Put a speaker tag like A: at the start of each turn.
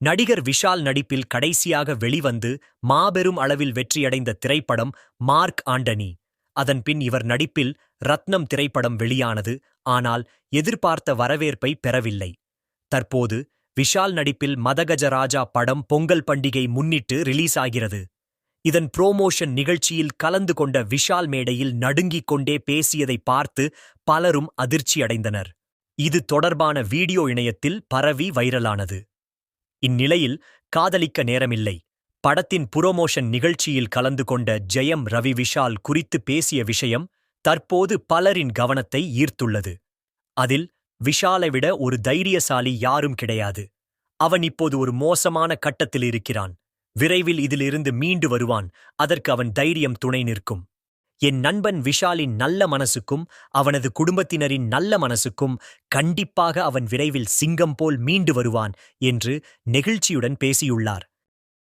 A: நடிகர் விஷால் நடிப்பில் கடைசியாக வெளிவந்து மாபெரும் அளவில் வெற்றியடைந்த திரைப்படம் மார்க் ஆண்டனி. அதன்பின் இவர் நடிப்பில் ரத்னம் திரைப்படம் வெளியானது ஆனால் எதிர்பார்த்த வரவேற்பை பெறவில்லை. தற்போது விஷால் நடிப்பில் மதகஜராஜா படம் பொங்கல் பண்டிகை முன்னிட்டு ரிலீஸ் ஆகிறது இதன் புரோமோஷன் நிகழ்ச்சியில் கலந்து கொண்ட விஷால் மேடையில் நடுங்கிக் கொண்டே பேசியதை பார்த்து பலரும் அதிர்ச்சியடைந்தனர். இது தொடர்பான வீடியோ இணையத்தில் பரவி வைரலானது. இந்நிலையில் காதலிக்க நேரமில்லை. படத்தின் புரோமோஷன் நிகழ்ச்சியில் கலந்து கொண்ட ஜெயம் ரவி விஷால் குறித்து பேசிய விஷயம் தற்போது பலரின் கவனத்தை ஈர்த்துள்ளது. அதில் விஷாலை விட ஒரு தைரியசாலி யாரும் கிடையாது. அவன் இப்போது ஒரு மோசமான கட்டத்தில் இருக்கிறான். விரைவில் இதிலிருந்து மீண்டு வருவான். அதற்கு அவன் தைரியம் துணை நிற்கும். என் நண்பன் விஷாலின் நல்ல மனசுக்கும் அவனது குடும்பத்தினரின் நல்ல மனசுக்கும் கண்டிப்பாக அவன் விரைவில் சிங்கம் போல் மீண்டு வருவான் என்று நெகிழ்ச்சியுடன் பேசியுள்ளார்.